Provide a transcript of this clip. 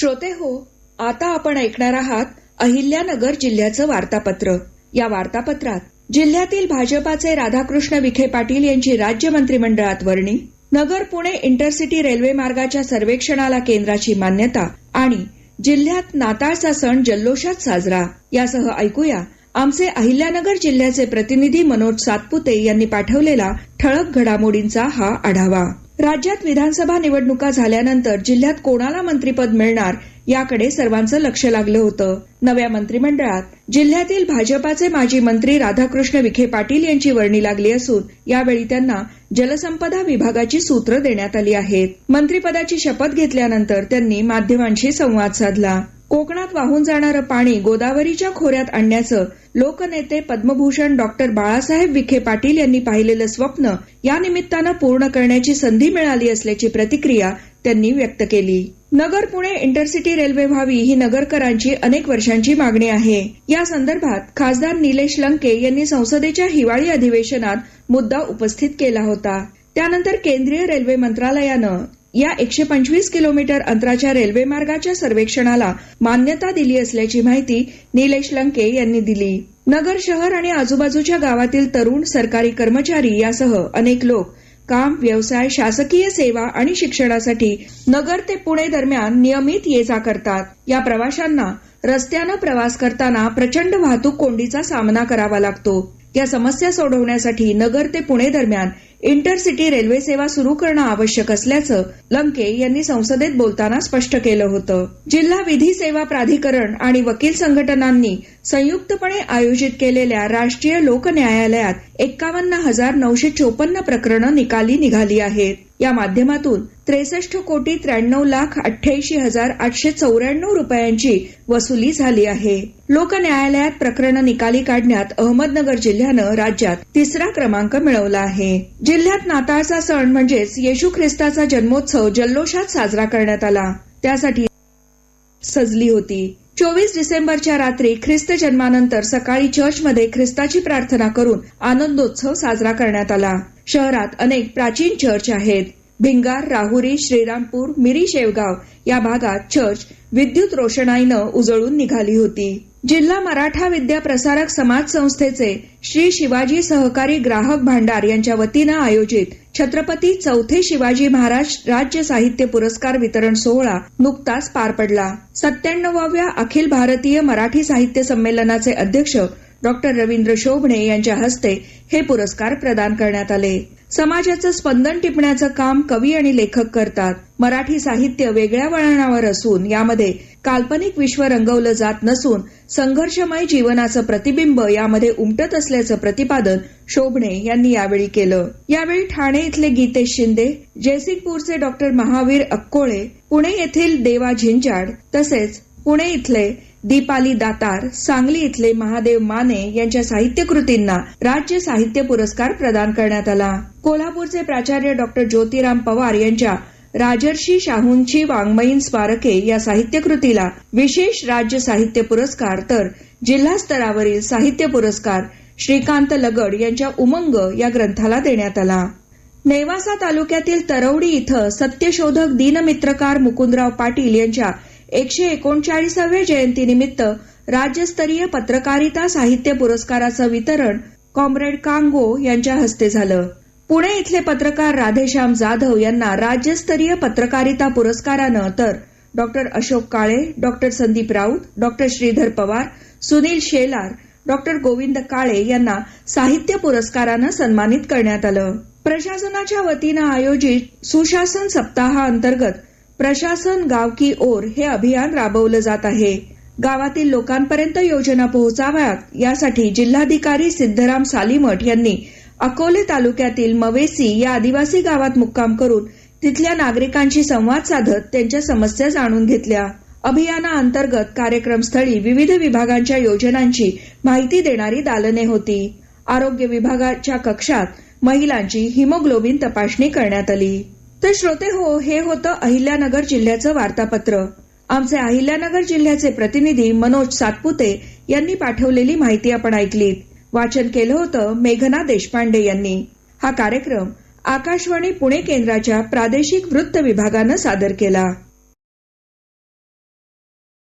श्रोते हो आता आपण ऐकणार आहात अहिल्यानगर जिल्ह्याचं वार्तापत्र. या वार्तापत्रात जिल्ह्यातील भाजपाचे राधाकृष्ण विखे पाटील यांची राज्य मंत्रिमंडळात वर्णी नगर पुणे इंटरसिटी रेल्वे मार्गाच्या सर्वेक्षणाला केंद्राची मान्यता आणि जिल्ह्यात नाताळचा सण जल्लोषात साजरा. यासह ऐकूया आमचे अहिल्यानगर जिल्ह्याचे प्रतिनिधी मनोज सातपुते यांनी पाठवलेला ठळक घडामोडींचा हा आढावा. राज्यात विधानसभा निवडणुका झाल्यानंतर जिल्ह्यात कोणाला मंत्रीपद मिळणार याकडे सर्वांचं लक्ष लागलं होतं. नव्या मंत्रिमंडळात जिल्ह्यातील भाजपाचे माजी मंत्री राधाकृष्ण विखे पाटील यांची वर्णी लागली असून यावेळी त्यांना जलसंपदा विभागाची सूत्र देण्यात आली आहेत. मंत्रिपदाची शपथ घेतल्यानंतर त्यांनी माध्यमांशी संवाद साधला. कोकणात वाहून जाणारं पाणी गोदावरीच्या खोऱ्यात आणण्याचं लोकनेते पद्मभूषण डॉक्टर बाळासाहेब विखे पाटील यांनी पाहिलेलं स्वप्न या निमित्तानं पूर्ण करण्याची संधी मिळाली असल्याची प्रतिक्रिया त्यांनी व्यक्त केली. नगर पुणे इंटरसिटी रेल्वे व्हावी ही नगरकरांची अनेक वर्षांची मागणी आहे. या संदर्भात खासदार निलेश लंके यांनी संसदेच्या हिवाळी अधिवेशनात मुद्दा उपस्थित केला होता. त्यानंतर केंद्रीय रेल्वे मंत्रालयानं या एकशे पंचवीस किलोमीटर अंतराच्या रेल्वे मार्गाच्या सर्वेक्षणाला मान्यता दिली असल्याची माहिती निलेश लंके यांनी दिली. नगर शहर आणि आजूबाजूच्या गावातील तरुण सरकारी कर्मचारी यासह अनेक लोक काम व्यवसाय शासकीय सेवा आणि शिक्षणासाठी नगर ते पुणे दरम्यान नियमित ये जा करतात. या प्रवाशांना रस्त्यानं प्रवास करताना प्रचंड वाहतूक कोंडीचा सामना करावा लागतो. या समस्या सोडवण्यासाठी नगर ते पुणे दरम्यान इंटरसिटी रेल्वे सेवा सुरू करणं आवश्यक असल्याचं लंके यांनी संसदेत बोलताना स्पष्ट केलं होतं. जिल्हा विधी सेवा प्राधिकरण आणि वकील संघटनांनी संयुक्तपणे आयोजित केलेल्या राष्ट्रीय लोक न्यायालयात एक्कावन्न हजार नऊशे चोपन्न प्रकरणं निकाली निघाली आहेत. या माध्यमातून त्रेसष्ट कोटी त्र्याण्णव लाख अठ्ठ्याऐंशी हजार आठशे चौऱ्याण्णव रुपयांची वसुली झाली आहे. लोक न्यायालयात प्रकरणं निकाली काढण्यात अहमदनगर जिल्ह्यानं राज्यात तिसरा क्रमांक मिळवला आहे. जिल्ह्यात नाताळचा सण म्हणजेच येशू ख्रिस्ताचा जन्मोत्सव जल्लोषात साजरा करण्यात आला. त्यासाठी सजली होती. चोवीस डिसेंबरच्या रात्री ख्रिस्त जन्मानंतर सकाळी चर्चमध्ये ख्रिस्ताची प्रार्थना करून आनंदोत्सव साजरा करण्यात आला. शहरात अनेक प्राचीन चर्च आहेत. भिंगार राहुरी श्रीरामपूर मिरी शेवगाव या भागात चर्च विद्युत रोषणाईनं उजळून निघाली होती. जिल्हा मराठा विद्या प्रसारक समाज संस्थेचे श्री शिवाजी सहकारी ग्राहक भांडार यांच्या वतीनं आयोजित छत्रपती चौथे शिवाजी महाराज राज्य साहित्य पुरस्कार वितरण सोहळा नुकताच पार पडला. सत्त्याण्णवाव्या अखिल भारतीय मराठी साहित्य संमेलनाचे अध्यक्ष डॉक्टर रवींद्र शोभणे यांच्या हस्ते हे पुरस्कार प्रदान करण्यात आले. समाजाचं स्पंदन टिपण्याचं काम कवी आणि लेखक करतात. मराठी साहित्य वेगळ्या वळणावर असून यामध्ये काल्पनिक विश्व रंगवलं जात नसून संघर्षमय जीवनाचं प्रतिबिंब यामध्ये उमटत असल्याचं प्रतिपादन शोभणे यांनी यावेळी केलं. यावेळी ठाणे इथले गीतेश शिंदे जयसिंगपूरचे डॉक्टर महावीर अक्कोळे पुणे येथील देवा झिंजाड तसेच पुणे इथले दीपाली दातार सांगली इथले महादेव माने यांच्या साहित्य कृतींना राज्य साहित्य पुरस्कार प्रदान करण्यात आला. कोल्हापूरचे प्राचार्य डॉक्टर ज्योतिराम पवार यांच्या राजर्षी शाहूंची वाङ्मयीन स्मारके या साहित्य कृतीला विशेष राज्य साहित्य पुरस्कार तर जिल्हा स्तरावरील साहित्य पुरस्कार श्रीकांत लगड यांच्या उमंग या ग्रंथाला देण्यात आला. नेवासा तालुक्यातील तरवडी इथं सत्यशोधक दीनमित्रकार मुकुंदराव पाटील यांच्या एकशे एकोणचाळीसाव्या जयंतीनिमित्त राज्यस्तरीय पत्रकारिता साहित्य पुरस्काराचं वितरण कॉम्रेड कांगो यांच्या हस्ते झालं. पुणे इथले पत्रकार राधेश्याम जाधव यांना राज्यस्तरीय पत्रकारिता पुरस्कारानं तर doctor Ashok Kale doctor Sandeep Raut doctor Shridhar Pawar Sunil Shelar doctor Govind Kale यांना साहित्य पुरस्कारानं सन्मानित करण्यात आलं. प्रशासनाच्या वतीनं आयोजित सुशासन सप्ताहाअंतर्गत प्रशासन गाव की ओर हे अभियान राबवलं जात आहे. गावातील लोकांपर्यंत योजना पोहोचाव्यात यासाठी जिल्हाधिकारी सिद्धराम सालीमठ यांनी अकोले तालुक्यातील मवेसी या आदिवासी गावात मुक्काम करून तिथल्या नागरिकांशी संवाद साधत त्यांच्या समस्या जाणून घेतल्या. अभियानाअंतर्गत कार्यक्रमस्थळी विविध विभागांच्या योजनांची माहिती देणारी दालने होती. आरोग्य विभागाच्या कक्षात महिलांची हिमोग्लोबिन तपासणी करण्यात आली. तर श्रोते हो हे होतं अहिल्यानगर जिल्ह्याचं वार्तापत्र. आमचे अहिल्यानगर जिल्ह्याचे प्रतिनिधी मनोज सातपुते यांनी पाठवलेली माहिती आपण ऐकलीत. वाचन केलं होतं मेघना देशपांडे यांनी. हा कार्यक्रम आकाशवाणी पुणे केंद्राच्या प्रादेशिक वृत्त विभागानं सादर केला.